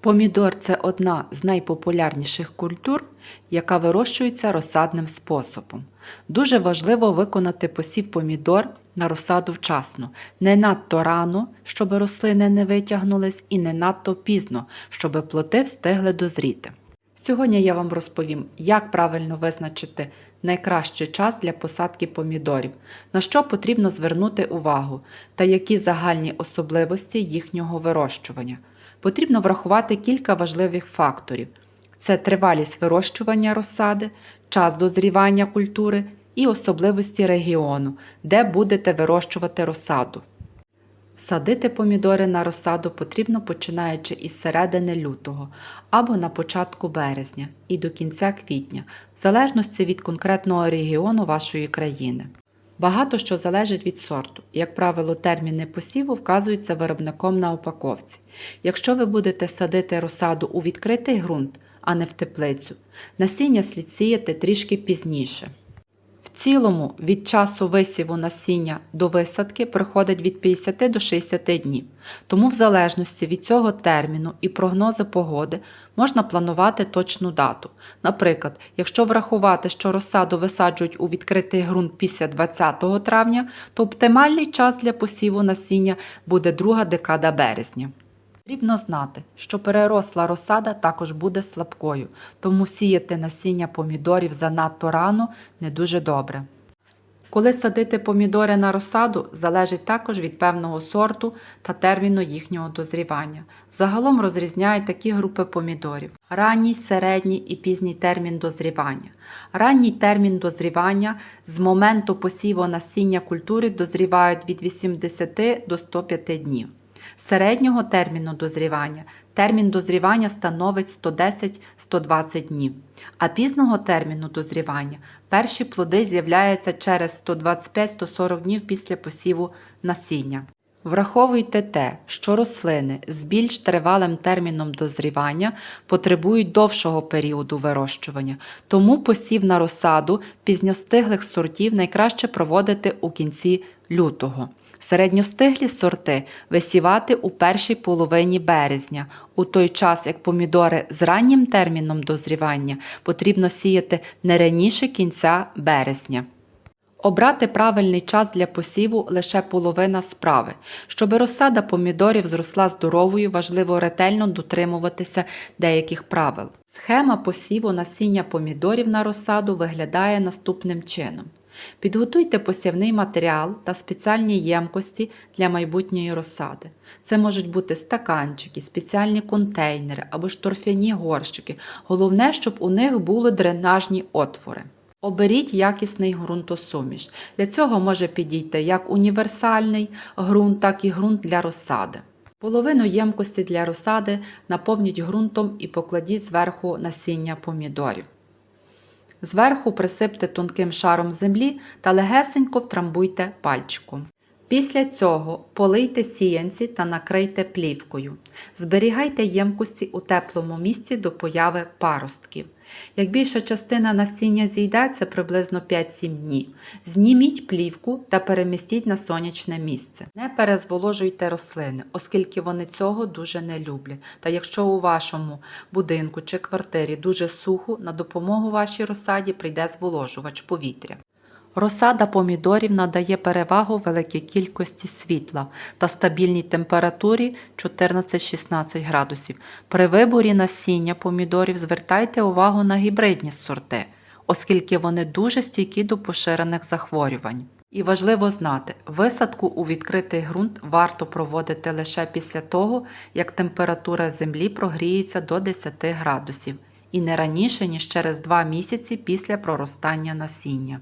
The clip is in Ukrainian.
Помідор це одна з найпопулярніших культур, яка вирощується розсадним способом. Дуже важливо виконати посів помідор на розсаду вчасно, не надто рано, щоб рослини не витягнулись, і не надто пізно, щоб плоти встигли дозріти. Сьогодні я вам розповім, як правильно визначити найкращий час для посадки помідорів, на що потрібно звернути увагу та які загальні особливості їхнього вирощування. Потрібно врахувати кілька важливих факторів: це тривалість вирощування розсади, час дозрівання культури і особливості регіону, де будете вирощувати розсаду. Садити помідори на розсаду потрібно починаючи із середини лютого або на початку березня і до кінця квітня, в залежності від конкретного регіону вашої країни. Багато що залежить від сорту. Як правило, терміни посіву вказуються виробником на упаковці. Якщо ви будете садити розсаду у відкритий ґрунт, а не в теплицю, насіння слід сіяти трішки пізніше. Цілому від часу висіву насіння до висадки приходить від 50 до 60 днів, тому в залежності від цього терміну і прогнози погоди можна планувати точну дату. Наприклад, якщо врахувати, що розсаду висаджують у відкритий ґрунт після 20 травня, то оптимальний час для посіву насіння буде друга декада березня. Потрібно знати, що переросла розсада також буде слабкою, тому сіяти насіння помідорів занадто рано не дуже добре. Коли садити помідори на розсаду, залежить також від певного сорту та терміну їхнього дозрівання. Загалом розрізняють такі групи помідорів: ранній, середній і пізній термін дозрівання. Ранній термін дозрівання з моменту посіву насіння культури дозрівають від 80 до 105 днів. Середнього терміну дозрівання термін дозрівання становить 110-120 днів, а пізного терміну дозрівання перші плоди з'являються через 125-140 днів після посіву насіння. Враховуйте те, що рослини з більш тривалим терміном дозрівання потребують довшого періоду вирощування, тому посів на розсаду пізньостиглих сортів найкраще проводити у кінці лютого. Середньостиглі сорти висівати у першій половині березня, у той час як помідори з раннім терміном дозрівання потрібно сіяти не раніше кінця березня. Обрати правильний час для посіву лише половина справи. Щоб розсада помідорів зросла здоровою, важливо ретельно дотримуватися деяких правил. Схема посіву насіння помідорів на розсаду виглядає наступним чином. Підготуйте посівний матеріал та спеціальні ємкості для майбутньої розсади. Це можуть бути стаканчики, спеціальні контейнери або ж торфяні горщики. Головне, щоб у них були дренажні отвори. Оберіть якісний ґрунтосуміш. Для цього може підійти як універсальний ґрунт, так і ґрунт для розсади. Половину ємкості для розсади наповніть ґрунтом і покладіть зверху насіння помідорів. Зверху присипте тонким шаром землі та легесенько втрамбуйте пальчиком. Після цього полийте сіянці та накрийте плівкою. Зберігайте ємкості у теплому місці до появи паростків. Як більша частина насіння зійдеться приблизно 5-7 днів, зніміть плівку та перемістіть на сонячне місце. Не перезволожуйте рослини, оскільки вони цього дуже не люблять. Та якщо у вашому будинку чи квартирі дуже сухо, на допомогу вашій розсаді прийде зволожувач повітря. Розсада помідорів надає перевагу великій кількості світла та стабільній температурі 14-16 градусів. При виборі насіння помідорів звертайте увагу на гібридні сорти, оскільки вони дуже стійкі до поширених захворювань. І важливо знати, висадку у відкритий ґрунт варто проводити лише після того, як температура землі прогріється до 10 градусів, і не раніше, ніж через 2 місяці після проростання насіння.